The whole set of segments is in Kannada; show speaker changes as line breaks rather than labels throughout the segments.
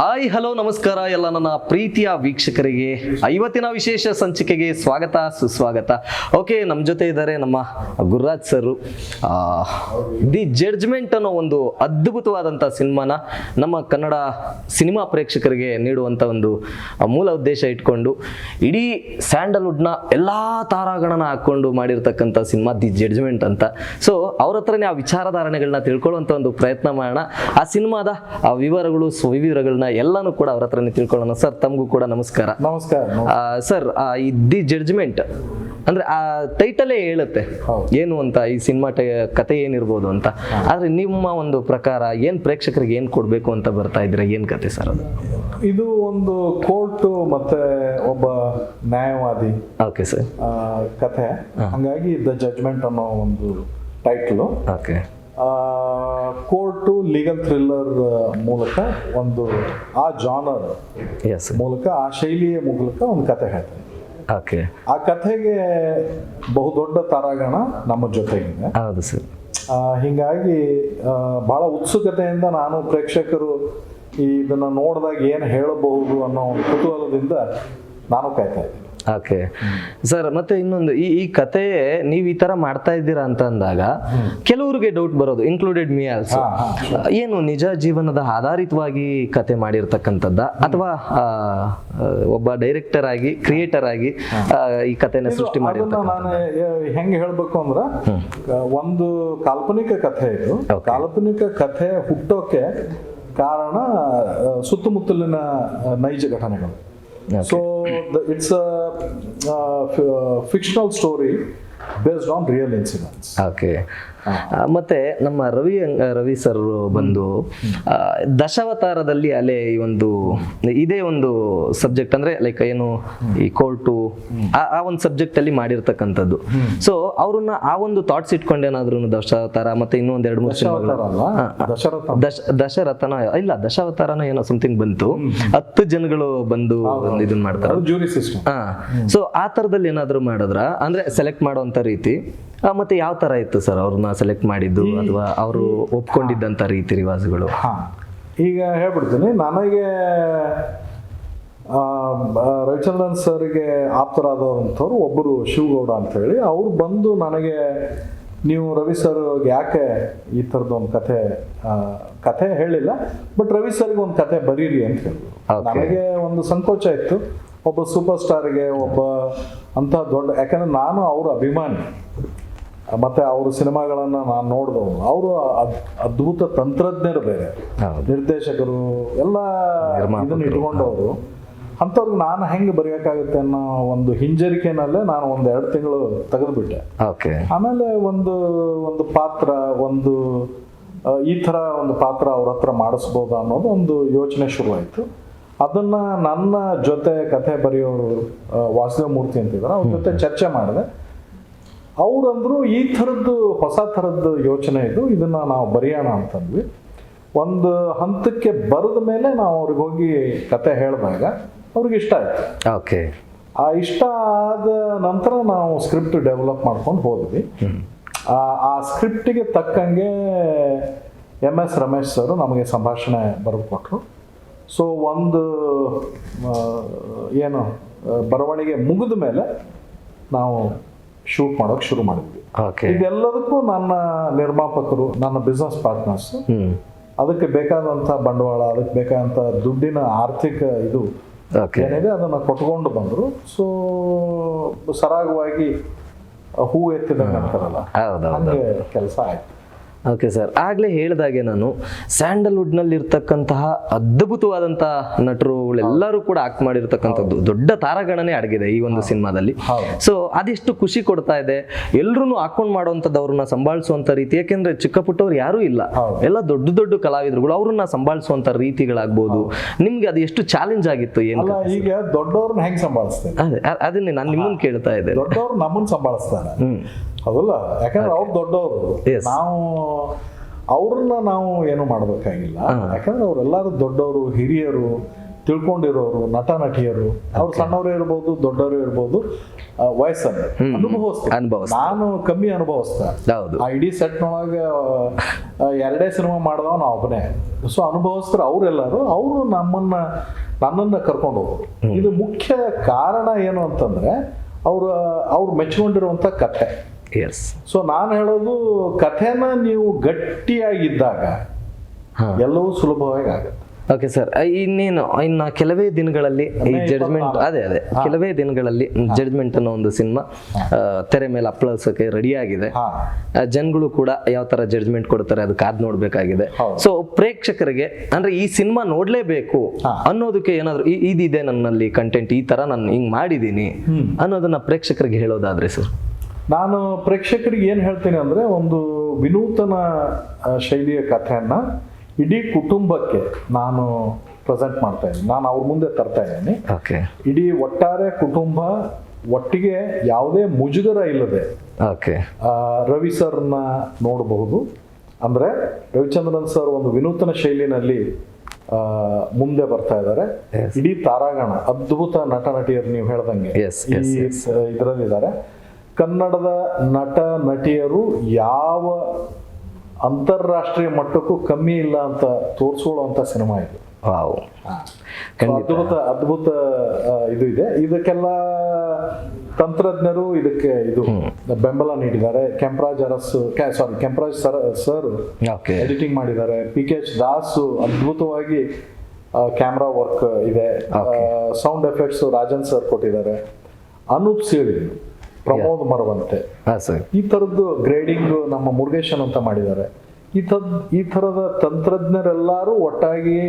ಹಾಯ್, ಹಲೋ, ನಮಸ್ಕಾರ ಎಲ್ಲ ನನ್ನ ಪ್ರೀತಿಯ ವೀಕ್ಷಕರಿಗೆ. ಐವತ್ತಿನ ವಿಶೇಷ ಸಂಚಿಕೆಗೆ ಸ್ವಾಗತ, ಸುಸ್ವಾಗತ. ಓಕೆ ನಮ್ಮ ಜೊತೆ ಇದ್ದಾರೆ ನಮ್ಮ ಗುರುರಾಜ್ ಸರ್. ದಿ ಜಡ್ಜ್ಮೆಂಟ್ ಅನ್ನೋ ಒಂದು ಅದ್ಭುತವಾದಂಥ ಸಿನಿಮಾನ ನಮ್ಮ ಕನ್ನಡ ಸಿನಿಮಾ ಪ್ರೇಕ್ಷಕರಿಗೆ ನೀಡುವಂಥ ಒಂದು ಮೂಲ ಉದ್ದೇಶ ಇಟ್ಕೊಂಡು ಇಡೀ ಸ್ಯಾಂಡಲ್ವುಡ್ನ ಎಲ್ಲ ತಾರಾಗಣನ ಹಾಕ್ಕೊಂಡು ಮಾಡಿರ್ತಕ್ಕಂಥ ಸಿನಿಮಾ ದಿ ಜಡ್ಜ್ಮೆಂಟ್ ಅಂತ. ಸೊ ಅವ್ರ ಹತ್ರನೇ ಆ ವಿಚಾರಧಾರಣೆಗಳನ್ನ ತಿಳ್ಕೊಳ್ಳುವಂಥ ಒಂದು ಪ್ರಯತ್ನ ಮಾಡೋಣ. ಆ ಸಿನಿಮಾದ, ಆ ವಿವರಗಳು ಸ್ವವಿವರಗಳನ್ನ ಎಲ್ಲಾನು ಕೂಡ ಅವ್ರ ಹತ್ರನೇ ತಿಳ್ಕೊಳ್ಳೋಣ. ಸರ್ ತಮಗೂ ಕೂಡ ನಮಸ್ಕಾರ.
ನಮಸ್ಕಾರ
ಸರ್ ಈ ದಿ ಜಡ್ಜ್ಮೆಂಟ್ ಅಂದ್ರೆ ಆ ಟೈಟಲೇ ಹೇಳುತ್ತೆ. ಏನು ಅಂತ ಈ ಸಿನಿಮಾ ಕತೆ ಏನಿರ್ಬೋದು ಅಂತ. ಆದ್ರೆ ನಿಮ್ಮ ಒಂದು ಪ್ರಕಾರ ಏನ್ ಪ್ರೇಕ್ಷಕರಿಗೆ ಏನ್ ಕೊಡ್ಬೇಕು ಅಂತ ಬರ್ತಾ ಇದ್ರೆ ಏನ್ ಕತೆ ಸರ್ ಅದು?
ಇದು ಒಂದು ಕೋರ್ಟ್ ಮತ್ತೆ ಒಬ್ಬ ನ್ಯಾಯವಾದಿ
ಓಕೆ ಸರ್.
ಕಥೆ. ಹಂಗಾಗಿ ದ ಜಡ್ಜ್ಮೆಂಟ್ ಅನ್ನೋ ಒಂದು title.
Okay.
Court legal thriller ಮೂಲಕ ಒಂದು ಆ ಜಾನರ್
ಎಸ್
ಮೂಲಕ ಆ ಶೈಲಿಯ ಮೂಲಕ ಒಂದು ಕತೆ ಹೇಳ್ತಾರೆ.
ಓಕೆ
ಆ ಕಥೆಗೆ ಬಹುದೊಡ್ಡ ತರಾಗಣ ನಮ್ಮ ಜೊತೆಗಿದೆ.
ಹೌದು ಸರ್.
ಹೀಗಾಗಿ ಬಹಳ ಉತ್ಸುಕತೆಯಿಂದ ನಾನು ಪ್ರೇಕ್ಷಕರು ಇದನ್ನು ಇದನ್ನ ನೋಡಿದಾಗ ಏನು ಹೇಳಬಹುದು ಅನ್ನೋ ಒಂದು ಕುತೂಹಲದಿಂದ ನಾನು ಕಾಯ್ತಾ ಇದ್ದೀನಿ.
ಓಕೆ. ಸರ್ ಮತ್ತೆ ಇನ್ನೊಂದು ಈ ಈ ಕಥೆಯೇ ನೀವು ಈ ತರ ಮಾಡ್ತಾ ಇದ್ದೀರಾ ಅಂತ ಅಂದಾಗ ಕೆಲವರಿಗೆ ಡೌಟ್ ಬರೋದು ಇನ್ಕ್ಲೂಡೆಡ್ ಮೀ ಆಲ್ಸೋ. ಏನು ನಿಜ ಜೀವನದ ಆಧಾರಿತವಾಗಿ ಕತೆ ಮಾಡಿರ್ತಕ್ಕಂಥದ್ದ? ಅಥವಾ ಒಬ್ಬ ಡೈರೆಕ್ಟರ್ ಆಗಿ ಕ್ರಿಯೇಟರ್ ಆಗಿ ಈ ಕಥೆನ ಸೃಷ್ಟಿ ಮಾಡಿ
ನಾನು ಹೆಂಗೆ ಹೇಳ್ಬೇಕು ಅಂದ್ರ ಒಂದು ಕಾಲ್ಪನಿಕ ಕಥೆ ಇದು. ಕಾಲ್ಪನಿಕ ಕಥೆ ಹುಟ್ಟೋಕೆ ಕಾರಣ ಸುತ್ತಮುತ್ತಲಿನ ನೈಜ ಘಟನೆಗಳು. So it's Uh, uh, fictional story based on
real incidents. Okay. ಮತ್ತೆ ನಮ್ಮ ರವಿ ರವಿ ಸರ್ ಬಂದು ದಶಾವತಾರದಲ್ಲಿ ಅಲ್ಲೇ ಈ ಒಂದು ಇದೇ ಒಂದು ಸಬ್ಜೆಕ್ಟ್ ಅಂದ್ರೆ ಲೈಕ್ ಏನು ಈ ಕೋರ್ಟು ಆ ಒಂದು ಸಬ್ಜೆಕ್ಟ್ ಅಲ್ಲಿ ಮಾಡಿರ್ತಕ್ಕಂಥದ್ದು. ಸೊ ಅವ್ರನ್ನ ಆ ಒಂದು ಥಾಟ್ಸ್ ಇಟ್ಕೊಂಡು ಏನಾದ್ರು ದಶಾವತಾರ ಮತ್ತೆ ಇನ್ನೂ ಒಂದ್ ಎರಡು ಮೂರು ದಶರಥನ ಇಲ್ಲ ದಶಾವತಾರನ ಏನೋ ಸಮಥಿಂಗ್ ಬಂತು. ಹತ್ತು ಜನಗಳು ಬಂದು ಇದನ್ನ ಮಾಡ್ತಾರೆ. ಸೊ ಆ ತರದಲ್ಲಿ ಏನಾದ್ರು ಮಾಡಿದ್ರ? ಅಂದ್ರೆ ಸೆಲೆಕ್ಟ್ ಮಾಡುವಂತ ರೀತಿ. ಮತ್ತೆ ಯಾವ ತರ ಇತ್ತು ಸರ್ ಅವ್ರನ್ನ ಸೆಲೆಕ್ಟ್ ಮಾಡಿದ್ದು ಅಥವಾ ಅವರು ಒಪ್ಕೊಂಡಿದ್ದಂತ ರೀತಿ ರಿವಾಜುಗಳು?
ಹಾ. ಈಗ ಹೇಳ್ಬಿಡ್ತೀನಿ. ನನಗೆ ಆ, ರವಿಚಂದ್ರನ್ ಸರ್ಗೆ ಆಪ್ತರಾದವಂಥವ್ರು ಒಬ್ಬರು ಶಿವಗೌಡ ಅಂತ ಹೇಳಿ ಅವ್ರು ಬಂದು ನನಗೆ ನೀವು ರವಿ ಸರ್ ಯಾಕೆ ಈ ಥರದ್ದು ಒಂದು ಕಥೆ ಕಥೆ ಹೇಳಿಲ್ಲ ಬಟ್ ರವಿ ಸರ್ಗೆ ಒಂದು ಕಥೆ ಬರೀರಿ ಅಂತ ಹೇಳಿದ್ರು. ನನಗೆ ಒಂದು ಸಂಕೋಚ ಇತ್ತು. ಒಬ್ಬ ಸೂಪರ್ ಸ್ಟಾರ್ಗೆ ಒಬ್ಬ ಅಂತ ದೊಡ್ಡ ಯಾಕಂದ್ರೆ ನಾನು ಅವ್ರ ಅಭಿಮಾನಿ. ಮತ್ತೆ ಅವರು ಸಿನಿಮಾಗಳನ್ನ ನಾನು ನೋಡಿದವನು. ಅವರು ಅದ್ಭುತ ತಂತ್ರಜ್ಞರು ಬೇರೆ. ನಿರ್ದೇಶಕರು ಎಲ್ಲ ಇದನ್ನು ಇಟ್ಕೊಂಡವರು. ಅಂಥವ್ರಿಗೆ ನಾನು ಹೆಂಗೆ ಬರೆಯೋಕ್ಕಾಗುತ್ತೆ ಅನ್ನೋ ಒಂದು ಹಿಂಜರಿಕೆನಲ್ಲೇ ನಾನು ಒಂದು ಎರಡು ತಿಂಗಳು ತೆಗೆದುಬಿಟ್ಟೆ.
ಓಕೆ.
ಆಮೇಲೆ ಒಂದು ಒಂದು ಪಾತ್ರ ಒಂದು ಈ ಥರ ಒಂದು ಪಾತ್ರ ಅವ್ರ ಹತ್ರ ಮಾಡಿಸ್ಬೋದು ಅನ್ನೋದು ಒಂದು ಯೋಚನೆ ಶುರುವಾಯಿತು. ಅದನ್ನ ನನ್ನ ಜೊತೆ ಕಥೆ ಬರೆಯೋರು ವಾಸುದೇವ ಮೂರ್ತಿ ಅಂತಿದ್ದಾರೆ ಅವ್ರ ಜೊತೆ ಚರ್ಚೆ ಮಾಡಿದೆ. ಅವರಂದ್ರು ಈ ಥರದ್ದು ಹೊಸ ಥರದ್ದು ಯೋಚನೆ ಇದು ಇದನ್ನ ನಾವು ಬರೆಯೋಣ ಅಂತಂದ್ವಿ. ಒಂದು ಹಂತಕ್ಕೆ ಬರೆದ ಮೇಲೆ ನಾವು ಅವ್ರಿಗೆ ಹೋಗಿ ಕತೆ ಹೇಳಿದಾಗ ಅವ್ರಿಗೆ ಇಷ್ಟ ಆಯ್ತು.
ಓಕೆ.
ಆ ಇಷ್ಟ ಆದ ನಂತರ ನಾವು ಸ್ಕ್ರಿಪ್ಟ್ ಡೆವಲಪ್ ಮಾಡ್ಕೊಂಡು ಹೋದ್ವಿ. ಆ ಆ ಸ್ಕ್ರಿಪ್ಟಿಗೆ ತಕ್ಕಂಗೆ ಎಂ ಎಸ್ ರಮೇಶ್ ಸರ್ ನಮಗೆ ಸಂಭಾಷಣೆ ಬರೆದು ಕೊಟ್ಟರು ಸೊ ಒಂದು ಏನು ಬರವಣಿಗೆ ಮುಗಿದ ಮೇಲೆ ನಾವು ಶೂಟ್ ಮಾಡೋಕೆ ಶುರು ಮಾಡಿದ್ವಿ. ಇದೆಲ್ಲದಕ್ಕೂ ನನ್ನ ನಿರ್ಮಾಪಕರು ನನ್ನ ಬಿಸ್ನೆಸ್ ಪಾರ್ಟ್ನರ್ಸ್ ಅದಕ್ಕೆ ಬೇಕಾದಂಥ ಬಂಡವಾಳ ಅದಕ್ಕೆ ಬೇಕಾದಂಥ ದುಡ್ಡಿನ ಆರ್ಥಿಕ ಇದು ಏನಿದೆ ಅದನ್ನ ಕೊಟ್ಕೊಂಡು ಬಂದರು. ಸೊ ಸರಾಗವಾಗಿ ಹೂ ಎತ್ತಿದಂಗೆ ಅಂತಾರಲ್ಲ ಹಂಗೆ ಕೆಲಸ ಆಯ್ತು.
ಓಕೆ ಸರ್ ಆಗ್ಲೇ ಹೇಳಿದಾಗೆ ನಾನು ಸ್ಯಾಂಡಲ್ವುಡ್ನಲ್ಲಿ ಇರ್ತಕ್ಕಂತಹ ಅದ್ಭುತವಾದಂತಹ ನಟರುಗಳೆಲ್ಲರೂ ಕೂಡ ಆಕ್ಟ್ ಮಾಡಿರ್ತಕ್ಕಂಥದ್ದು. ದೊಡ್ಡ ತಾರಾಗಣನೆ ಅಡಗಿದೆ ಈ ಒಂದು ಸಿನಿಮಾದಲ್ಲಿ. ಸೊ ಅದೆಷ್ಟು ಖುಷಿ ಕೊಡ್ತಾ ಇದೆ. ಎಲ್ಲರೂ ಹಾಕೊಂಡ್ ಮಾಡುವಂಥದ್ದು ಅವ್ರನ್ನ ಸಂಭಾಳಿಸುವಂತ ರೀತಿ ಯಾಕೆಂದ್ರೆ ಚಿಕ್ಕ ಪುಟ್ಟವ್ರು ಯಾರೂ ಇಲ್ಲ. ಎಲ್ಲ ದೊಡ್ಡ ದೊಡ್ಡ ಕಲಾವಿದರುಗಳು ಅವ್ರನ್ನ ಸಂಭಾಳಿಸುವಂತ ರೀತಿಗಳಾಗ್ಬೋದು. ನಿಮ್ಗೆ ಅದು ಎಷ್ಟು ಚಾಲೆಂಜ್ ಆಗಿತ್ತು ಏನು
ಈಗ ದೊಡ್ಡವ್ರನ್ನ ಹೆಂಗೆ ಸಂಭಾಳಿಸ್ತೇನೆ
ಅದೇ ಅದನ್ನೇ ನಾನು ನಿಮ್ಮನ್ನು ಕೇಳ್ತಾ ಇದ್ದೆ
ದೊಡ್ಡವ್ರು ನಮ್ಮನ್ನು ಸಂಭಾಳಿಸ್ತಾರೆ. ಹೌದಲ್ಲ? ಯಾಕಂದ್ರೆ ಅವ್ರು ದೊಡ್ಡವರು. ನಾವು ಅವ್ರನ್ನ ನಾವು ಏನು ಮಾಡಬೇಕಾಗಿಲ್ಲ. ಯಾಕಂದ್ರೆ ಅವರೆಲ್ಲರೂ ದೊಡ್ಡವರು ಹಿರಿಯರು ತಿಳ್ಕೊಂಡಿರೋರು ನಟ ನಟಿಯರು ಅವ್ರು ಸಣ್ಣವರೇ ಇರ್ಬೋದು ದೊಡ್ಡವರು ಇರ್ಬೋದು ವಯಸ್ಸನ್ನು.
ಅನುಭವಿಸ್ತಾರೆ.
ನಾನು ಕಮ್ಮಿ ಅನುಭವಿಸ್ತಾ. ಆ ಇಡೀ ಸೆಟ್ನೊಳಗೆ ಎರಡೇ ಸಿನಿಮಾ ಮಾಡಿದವ ನಾ ಒಬ್ಬನೇ. ಸೊ ಅನುಭವಿಸ್ತಾರೆ ಅವರೆಲ್ಲರೂ. ಅವರು ನಮ್ಮನ್ನ ನನ್ನನ್ನು ಕರ್ಕೊಂಡು ಹೋಗೋರು ಇದು ಮುಖ್ಯ ಕಾರಣ ಏನು ಅಂತಂದ್ರೆ ಅವ್ರ ಅವ್ರು ಮೆಚ್ಕೊಂಡಿರುವಂಥ ಕಥೆ.
ಎಸ್
ಸೊ ನಾನು ಹೇಳೋದು ಕಥೆನ ನೀವು ಗಟ್ಟಿಯಾಗಿದ್ದಾಗ ಎಲ್ಲವೂ ಸುಲಭವಾಗಿ ಆಗುತ್ತೆ.
ಓಕೆ ಸರ್ ಇನ್ನೇನು? ಇನ್ನ ಕೆಲವೇ ದಿನಗಳಲ್ಲಿ ಈ ಜಡ್ಜ್ಮೆಂಟ್ ಅದೇ ಅದೇ. ಕೆಲವೇ ದಿನಗಳಲ್ಲಿ ಜಡ್ಜ್ಮೆಂಟ್ ಅನ್ನೋ ಒಂದು ಸಿನಿಮಾ ತೆರೆ ಮೇಲೆ ಅಪ್ಪಳಿಸೋಕೆ ರೆಡಿ ಆಗಿದೆ. ಜನಗಳು ಕೂಡ ಯಾವ ತರ ಜಡ್ಜ್ಮೆಂಟ್ ಕೊಡ್ತಾರೆ ಅದು ಕಾದ್ ನೋಡ್ಬೇಕಾಗಿದೆ. ಸೊ ಪ್ರೇಕ್ಷಕರಿಗೆ ಅಂದ್ರೆ ಈ ಸಿನಿಮಾ ನೋಡ್ಲೇಬೇಕು ಅನ್ನೋದಕ್ಕೆ ಏನಾದ್ರು ಇದಿದೆ ನನ್ನಲ್ಲಿ ಕಂಟೆಂಟ್ ಈ ತರ ನಾನು ಹಿಂಗ್ ಮಾಡಿದೀನಿ ಅನ್ನೋದನ್ನ ಪ್ರೇಕ್ಷಕರಿಗೆ ಹೇಳೋದಾದ್ರೆ ಸರ್
ನಾನು ಪ್ರೇಕ್ಷಕರಿಗೆ ಏನು ಹೇಳ್ತೀನಿ ಅಂದರೆ ಒಂದು ವಿನೂತನ ಶೈಲಿಯ ಕಥೆಯನ್ನು ಇಡೀ ಕುಟುಂಬಕ್ಕೆ ನಾನು ಪ್ರೆಸೆಂಟ್ ಮಾಡ್ತಾ ಇದ್ದೀನಿ. ನಾನು ಅವ್ರ ಮುಂದೆ ತರ್ತಾ ಇದ್ದೀನಿ.
ಓಕೆ
ಇಡೀ ಒಟ್ಟಾರೆ ಕುಟುಂಬ ಒಟ್ಟಿಗೆ ಯಾವುದೇ ಮುಜುಗರ ಇಲ್ಲದೆ
ಓಕೆ
ಆ, ರವಿ ಸರ್ನ ನೋಡಬಹುದು. ಅಂದರೆ ರವಿಚಂದ್ರನ್ ಸರ್ ಒಂದು ವಿನೂತನ ಶೈಲಿನಲ್ಲಿ ಮುಂದೆ ಬರ್ತಾ ಇದ್ದಾರೆ. ಇಡೀ ತಾರಾಗಣ ಅದ್ಭುತ ನಟ ನಟಿಯರು ನೀವು ಹೇಳ್ದಂಗೆ ಇದರಲ್ಲಿದ್ದಾರೆ. ಕನ್ನಡದ ನಟ ನಟಿಯರು ಯಾವ ಅಂತಾರಾಷ್ಟ್ರೀಯ ಮಟ್ಟಕ್ಕೂ ಕಮ್ಮಿ ಇಲ್ಲ ಅಂತ ತೋರಿಸ್ಕೊಳ್ಳುವಂಥ ಸಿನಿಮಾ ಇದು.
ವಾವ್.
ಅದ್ಭುತ ಅದ್ಭುತ ಇದು ಇದೆ. ಇದಕ್ಕೆಲ್ಲ ತಂತ್ರಜ್ಞರು ಇದಕ್ಕೆ ಇದು ಬೆಂಬಲ ನೀಡಿದ್ದಾರೆ. Kemparaj Aras sorry Kemparaj sir sir editing ಮಾಡಿದ್ದಾರೆ. ಪಿ ಕೆ ಎಚ್ ದಾಸ್ ಅದ್ಭುತವಾಗಿ ಕ್ಯಾಮ್ರಾ ವರ್ಕ್ ಇದೆ. ಸೌಂಡ್ ಎಫೆಕ್ಟ್ಸ್ ರಾಜನ್ ಸರ್ ಕೊಟ್ಟಿದ್ದಾರೆ. ಅನೂಪ್ ಸೀಳಿ ಪ್ರಮೋದ್ ಮರವಂತೆ.
ಹಾಂ ಸರ್.
ಈ ಥರದ್ದು ಗ್ರೇಡಿಂಗ್ ನಮ್ಮ ಮುರುಗೇಶನ್ ಅಂತ ಮಾಡಿದ್ದಾರೆ. ಈ ಥದ್ ಈ ಥರದ ತಂತ್ರಜ್ಞರೆಲ್ಲರೂ ಒಟ್ಟಾಗಿ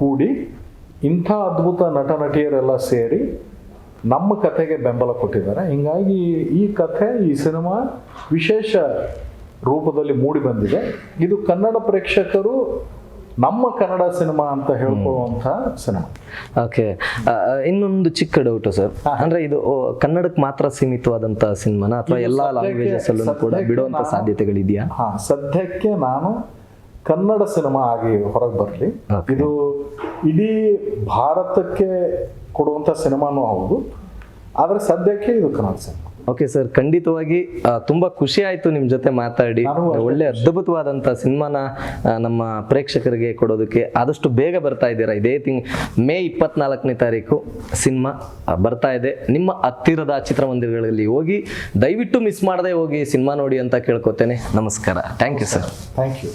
ಕೂಡಿ ಇಂಥ ಅದ್ಭುತ ನಟ ನಟಿಯರೆಲ್ಲ ಸೇರಿ ನಮ್ಮ ಕಥೆಗೆ ಬೆಂಬಲ ಕೊಟ್ಟಿದ್ದಾರೆ. ಹಿಂಗಾಗಿ ಈ ಕಥೆ ಈ ಸಿನಿಮಾ ವಿಶೇಷ ರೂಪದಲ್ಲಿ ಮೂಡಿ ಬಂದಿದೆ. ಇದು ಕನ್ನಡ ಪ್ರೇಕ್ಷಕರು ನಮ್ಮ ಕನ್ನಡ ಸಿನಿಮಾ ಅಂತ ಹೇಳ್ಕೊಳ್ಳುವಂಥ ಸಿನಿಮಾ.
ಓಕೆ. ಇನ್ನೊಂದು ಚಿಕ್ಕ ಡೌಟ್ ಸರ್. ಅಂದ್ರೆ ಇದು ಕನ್ನಡಕ್ಕೆ ಮಾತ್ರ ಸೀಮಿತವಾದಂತ ಸಿನಿಮಾನ? ಅಥವಾ ಎಲ್ಲಾ ಲ್ಯಾಂಗ್ವೇಜಸ್ ಅಲ್ಲೂ ಕೂಡ ಬಿಡುವಂತ ಸಾಧ್ಯತೆಗಳಿದೆಯಾ?
ಹಾ ಸದ್ಯಕ್ಕೆ ನಾನು ಕನ್ನಡ ಸಿನಿಮಾ ಆಗಿ ಹೊರಗೆ ಬರಲಿ. ಇದು ಇಡೀ ಭಾರತಕ್ಕೆ ಕೊಡುವಂಥ ಸಿನಿಮಾನೂ ಹೌದು. ಆದರೆ ಸದ್ಯಕ್ಕೆ ಇದು ಕನ್ನಡ ಸಿನಿಮಾ.
ಓಕೆ ಸರ್ ಖಂಡಿತವಾಗಿ ತುಂಬಾ ಖುಷಿ ಆಯ್ತು ನಿಮ್ ಜೊತೆ ಮಾತಾಡಿ. ಒಳ್ಳೆ ಅದ್ಭುತವಾದಂತ ಸಿನಿಮಾನ ನಮ್ಮ ಪ್ರೇಕ್ಷಕರಿಗೆ ಕೊಡೋದಕ್ಕೆ ಆದಷ್ಟು ಬೇಗ ಬರ್ತಾ ಇದ್ದೀರಾ? ಇದೇ ತಿಂಗ್ ಮೇ ಇಪ್ಪತ್ನಾಲ್ಕನೇ ತಾರೀಕು ಸಿನಿಮಾ ಬರ್ತಾ ಇದೆ. ನಿಮ್ಮ ಹತ್ತಿರದ ಚಿತ್ರಮಂದಿರಗಳಲ್ಲಿ ಹೋಗಿ ದಯವಿಟ್ಟು ಮಿಸ್ ಮಾಡದೆ ಹೋಗಿ ಸಿನಿಮಾ ನೋಡಿ ಅಂತ ಕೇಳ್ಕೊತೇನೆ. ನಮಸ್ಕಾರ. Thank you sir
thank you